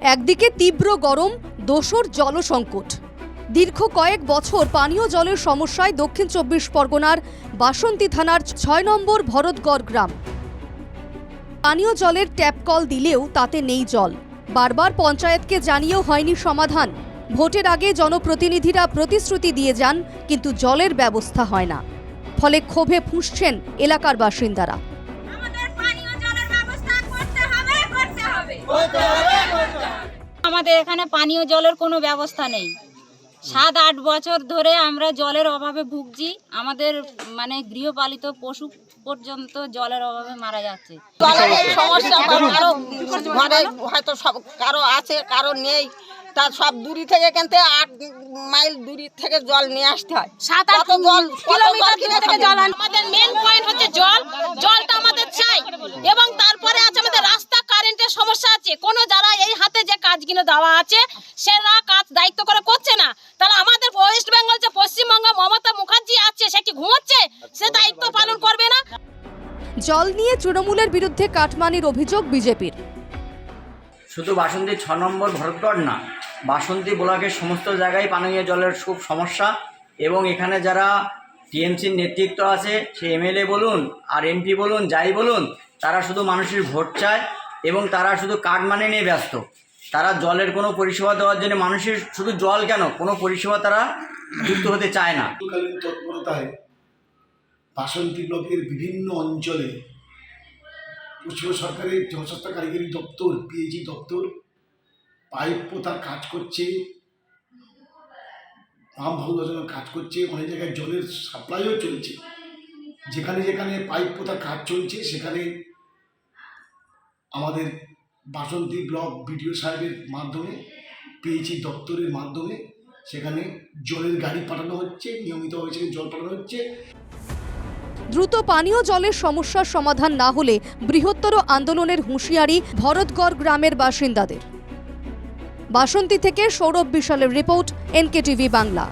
একদিকে তীব্র গরম, দোসর জলসংকট। দীর্ঘ কয়েক বছর পানীয় জলের সমস্যায় দক্ষিণ চব্বিশ পরগনার বাসন্তী থানার ছয় নম্বর ভরতগড় গ্রাম। পানীয় জলের ট্যাপ কল দিলেও তাতে নেই জল। বারবার পঞ্চায়েতকে জানিয়েও হয়নি সমাধান। ভোটের আগে জনপ্রতিনিধিরা প্রতিশ্রুতি দিয়ে যান, কিন্তু জলের ব্যবস্থা হয় না। ফলে ক্ষোভে ফুঁসছেন এলাকার বাসিন্দারা। আমাদের এখানে পানীয় জলের কোনো ব্যবস্থা নেই। সাত আট বছর ধরে আমরা জলের অভাবে ভুগছি। আমাদের মানে গৃহপালিত পশু পর্যন্ত জলের অভাবে মারা যাচ্ছে। জলের এই সমস্যা কারও ঘরে হয়তো সব কারও আছে কারও নেই। তা সব দূরি থেকে কিনতে আট মাইল দূরি থেকে জল নিয়ে আসতে হয়। সাত আট জল কিলোমিটার কিনে দূরে থেকে জল আমাদের মেন পয়েন্ট হচ্ছে জল। জলটা আমাদের চাই। এবং তারপরে আছে আমাদের রাস্তা কারেন্টের সমস্যা আছে। কোনো যারা এই হাতে যে কাজগুলো দেওয়া আছে সেরা কাজ দায়িত্ব করে করছে না। তাহলে আমাদের ওয়েস্ট বেঙ্গল যে পশ্চিমবঙ্গ মমতা মুখার্জি আছে সে কি ঘুমোচ্ছে? সে দায়িত্ব পালন করবে না? জল নিয়ে তৃণমূলের বিরুদ্ধে কাটমানির অভিযোগ বিজেপির। শুধু বাসন্তী ছ নম্বর ভরতগড় না বাসন্তী ব্লকের সমস্ত জায়গায় পানীয় জলের খুব সমস্যা এবং এখানে যারা টিএমসির নেতৃত্ব আছে সে এমএলএ বলুন আর এমপি বলুন যাই বলুন তারা শুধু মানুষের ভোট চায় এবং তারা শুধু কার্ড মানে নিয়ে ব্যস্ত। তারা জলের কোনো পরিষেবা দেওয়ার জন্য মানুষের শুধু জল কেন? কোনো পরিষেবা তারা যুক্ত হতে চায় না। তৎপরতায় বাসন্তী ব্লকের বিভিন্ন অঞ্চলে পশ্চিম সরকারের জনস্বাস্থ্য কারিগরি দপ্তর পিএইচি দপ্তর, পাইপ পোতার কাজ করছে, পাম্প হাউস বসানোর কাজ করছে, অনেক জায়গায় জলের সাপ্লাইও চলছে। যেখানে যেখানে পাইপ পোতার কাজ চলছে, সেখানে আমাদের বাসন্তী ব্লক বিডিও সাহেবের মাধ্যমে পিএইচি দপ্তরের মাধ্যমে। সেখানে জলের গাড়ি পাঠানো হচ্ছে নিয়মিতভাবে সেখানে জল পাঠানো হচ্ছে। দ্রুত পানীয় জলের সমস্যার সমাধান না হলে বৃহত্তর আন্দোলনের হুঁশিয়ারি ভরতগড় গ্রামের বাসিন্দাদের। বাসন্তী থেকে সৌরভ বিশালের রিপোর্ট, এনকেটিভি বাংলা।